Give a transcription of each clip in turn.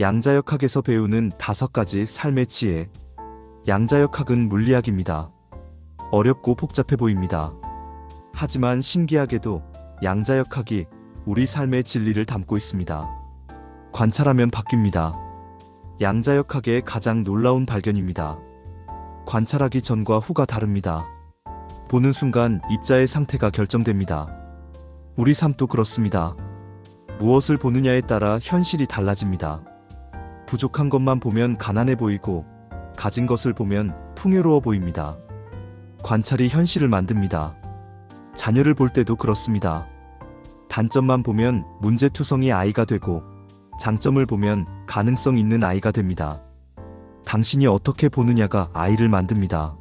양자역학에서 배우는 다섯 가지 삶의 지혜. 양자역학은 물리학입니다. 어렵고 복잡해 보입니다. 하지만 신기하게도 양자역학이 우리 삶의 진리를 담고 있습니다. 관찰하면 바뀝니다. 양자역학의 가장 놀라운 발견입니다. 관찰하기 전과 후가 다릅니다. 보는 순간 입자의 상태가 결정됩니다. 우리 삶도 그렇습니다. 무엇을 보느냐에 따라 현실이 달라집니다. 부족한 것만 보면 가난해 보이고 가진 것을 보면 풍요로워 보입니다. 관찰이 현실을 만듭니다. 자녀를 볼 때도 그렇습니다. 단점만 보면 문제투성이 아이가 되고 장점을 보면 가능성 있는 아이가 됩니다. 당신이 어떻게 보느냐가 아이를 만듭니다.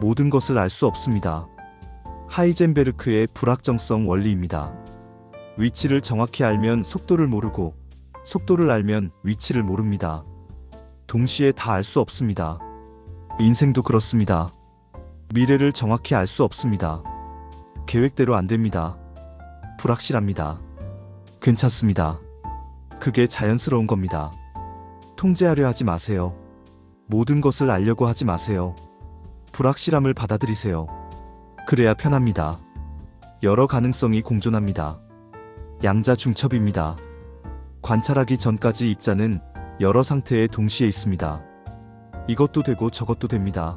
모든 것을 알 수 없습니다. 하이젠베르크의 불확정성 원리입니다. 위치를 정확히 알면 속도를 모르고 속도를 알면 위치를 모릅니다. 동시에 다 알 수 없습니다. 인생도 그렇습니다. 미래를 정확히 알 수 없습니다. 계획대로 안 됩니다. 불확실합니다. 괜찮습니다. 그게 자연스러운 겁니다. 통제하려 하지 마세요. 모든 것을 알려고 하지 마세요. 불확실함을 받아들이세요. 그래야 편합니다. 여러 가능성이 공존합니다. 양자 중첩입니다. 관찰하기 전까지 입자는 여러 상태에 동시에 있습니다. 이것도 되고 저것도 됩니다.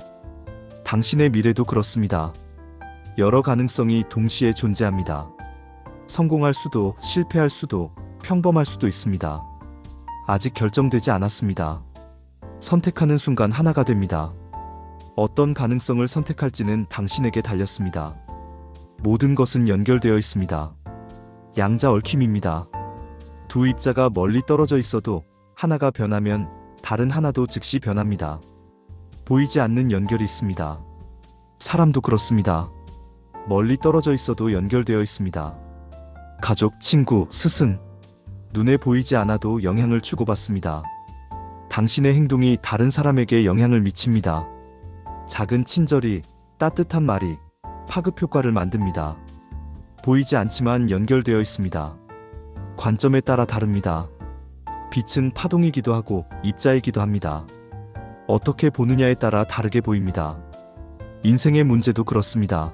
당신의 미래도 그렇습니다. 여러 가능성이 동시에 존재합니다. 성공할 수도 실패할 수도 평범할 수도 있습니다. 아직 결정되지 않았습니다. 선택하는 순간 하나가 됩니다. 어떤 가능성을 선택할지는 당신에게 달렸습니다. 모든 것은 연결되어 있습니다. 양자 얽힘입니다. 두 입자가 멀리 떨어져 있어도 하나가 변하면 다른 하나도 즉시 변합니다. 보이지 않는 연결이 있습니다. 사람도 그렇습니다. 멀리 떨어져 있어도 연결되어 있습니다. 가족, 친구, 스승. 눈에 보이지 않아도 영향을 주고받습니다. 당신의 행동이 다른 사람에게 영향을 미칩니다. 작은 친절이, 따뜻한 말이 파급 효과를 만듭니다. 보이지 않지만 연결되어 있습니다. 관점에 따라 다릅니다. 빛은 파동이기도 하고 입자이기도 합니다. 어떻게 보느냐에 따라 다르게 보입니다. 인생의 문제도 그렇습니다.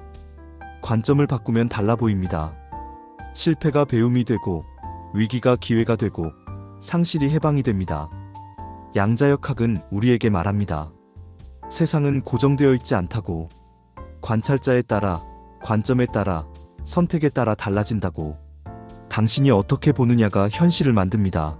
관점을 바꾸면 달라 보입니다. 실패가 배움이 되고 위기가 기회가 되고 상실이 해방이 됩니다. 양자역학은 우리에게 말합니다. 세상은 고정되어 있지 않다고 관찰자에 따라 관점에 따라 선택에 따라 달라진다고 당신이 어떻게 보느냐가 현실을 만듭니다.